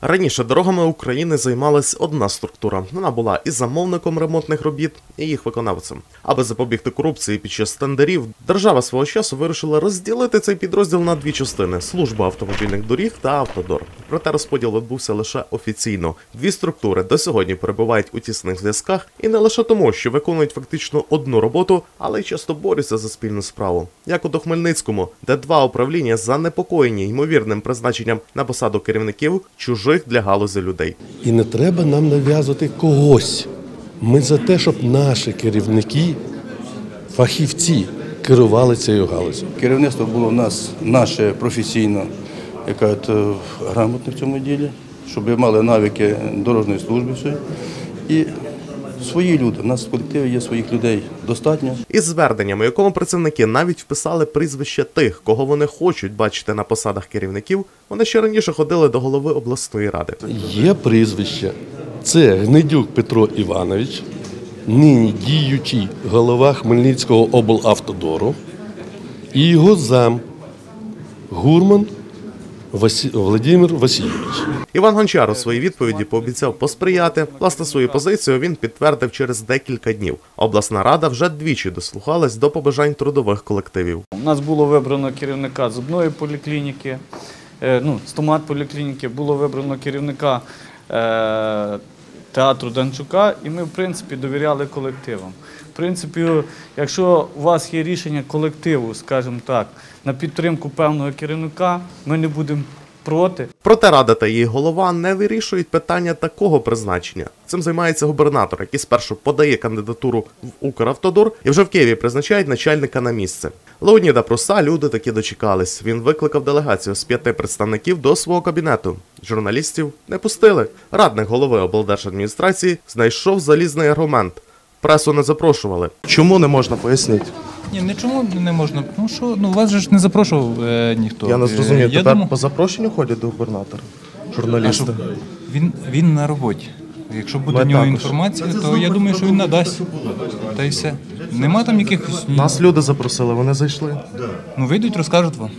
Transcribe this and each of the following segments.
Раніше дорогами України займалась одна структура. Вона була і замовником ремонтних робіт, і їх виконавцем. Аби запобігти корупції під час тендерів, держава свого часу вирішила розділити цей підрозділ на дві частини: служба автомобільних доріг та автодор. Проте розподіл відбувся лише офіційно. Дві структури до сьогодні перебувають у тісних зв'язках і не лише тому, що виконують фактично одну роботу, але й часто борються за спільну справу. Як у Хмельницькому, де два управління занепокоєні ймовірним призначенням на посаду керівників чужих для галузи людей. І не треба нам нав'язувати когось. Ми за те, щоб наші керівники, фахівці керували цією галузю. Керівництво було в нас наше професійно, яка е, грамотне в цьому ділі, щоб мали навики дорожньої служби. І свої люди. У нас в колективі є своїх людей достатньо. Із зверненням, у якому працівники навіть вписали прізвище тих, кого вони хочуть бачити на посадах керівників, вони ще раніше ходили до голови обласної ради. Є прізвище. Це Гнедюк Петро Іванович, нині діючий голова Хмельницького облавтодору, і його зам Гурман Васі... Владимир Васильович. Іван Гончар у своїй відповіді пообіцяв посприяти. Власне свою позицію він підтвердив через декілька днів. Обласна рада вже двічі дослухалась до побажань трудових колективів. У нас було вибрано керівника зубної поліклініки, е, ну, стомат поліклініки, було вибрано керівника е, театру Данчука, і ми, в принципі, довіряли колективам. В принципі, якщо у вас є рішення колективу, скажімо так, на підтримку певного керівника, ми не будемо проти. Проте рада та її голова не вирішують питання такого призначення. Цим займається губернатор, який спершу подає кандидатуру в Укравтодор і вже в Києві призначають начальника на місце. Леоніда Пруса люди таки дочекались. Він викликав делегацію з п'яти представників до свого кабінету. Журналістів не пустили. Радник голови облдержадміністрації знайшов залізний аргумент. Пресу не запрошували. Чому не можна пояснити? Ні, нічому не можна. Ну що, ну вас же ж не запрошував е, ніхто. Я не Е, зрозумів. Я Тепер думав, по запрошенню ходять до губернатора. Журналісти. він, він на роботі. Якщо буде Ми в нього також. інформація, то я думаю, що він надасть. Та й все. Нема там якихось. Нас люди запросили, вони зайшли. Ну вийдуть, розкажуть вам.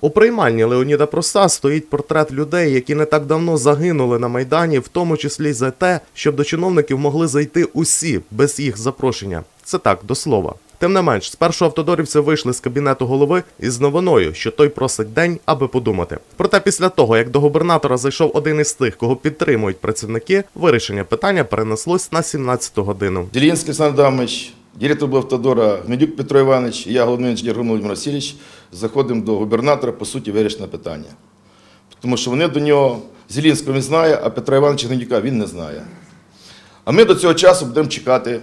У приймальні Леоніда Проса стоїть портрет людей, які не так давно загинули на майдані, в тому числі й за те, щоб до чиновників могли зайти усі без їх запрошення. Це так до слова. Тим не менш, спершу автодорівці вийшли з кабінету голови із новиною, що той просить день, аби подумати. Проте після того, як до губернатора зайшов один із тих, кого підтримують працівники, вирішення питання перенеслось на 17-ту годину. Зеленський Олександр Адамович, директор Автодора Гмедюк Петро Іванович і я, головний інженер Володимир Васильович, заходимо до губернатора, по суті, вирішення питання. Тому що вони до нього, Зеленського він знає, а Петра Івановича Гнедюка він не знає. А ми до цього часу будемо чекати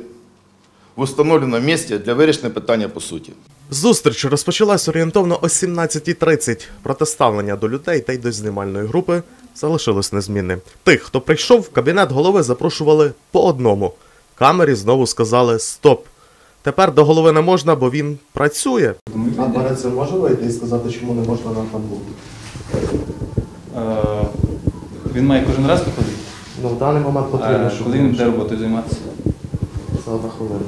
в установленому місці для вирішення питання по суті. Зустріч розпочалась орієнтовно о 17.30. Протиставлення до людей та й до знімальної групи залишилось незмінним. Тих, хто прийшов, в кабінет голови запрошували по одному. Камері знову сказали стоп. Тепер до голови не можна, бо він працює. А перед цим може вийти і сказати, чому не можна нам там бути? Е, він має кожен раз приходити. Ну, в даний момент А коли він буде роботою займатися? Це одна хвилина.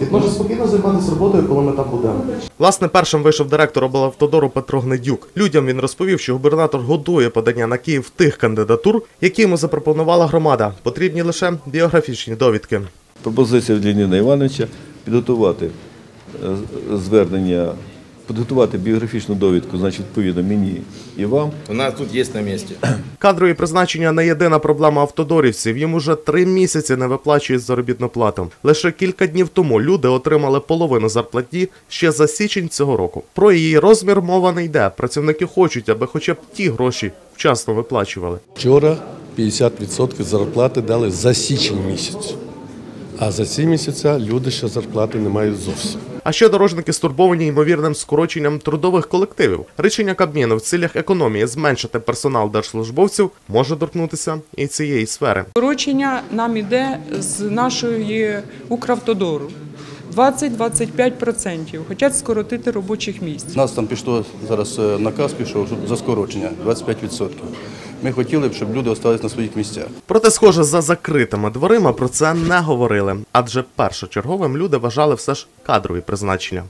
Він може спокійно займатися роботою, коли ми там будемо. Власне, першим вийшов директор облавтодору Петро Гнедюк. Людям він розповів, що губернатор готує подання на Київ тих кандидатур, які йому запропонувала громада. Потрібні лише біографічні довідки. Пропозиція від Леоніда Івановича підготувати е, звернення, підготувати біографічну довідку, значить, відповідно мені і вам. У нас тут є на місці. Кадрові призначення не єдина проблема автодорівців. Їм уже три місяці не виплачують заробітну плату. Лише кілька днів тому люди отримали половину зарплатні ще за січень цього року. Про її розмір мова не йде. Працівники хочуть, аби хоча б ті гроші вчасно виплачували. Вчора 50% зарплати дали за січень місяць. А за ці місяця люди ще зарплати не мають зовсім. А ще дорожники стурбовані ймовірним скороченням трудових колективів. Рішення Кабміну в цілях економії зменшити персонал держслужбовців може торкнутися і цієї сфери. Скорочення нам іде з нашої Укравтодору. 20-25% хочуть скоротити робочих місць. У нас там пішло зараз е, наказ пішов за скорочення 25%. Ми хотіли б, щоб люди залишились на своїх місцях. Проте, схоже, за закритими дверима про це не говорили, адже першочерговим люди вважали все ж кадрові призначення.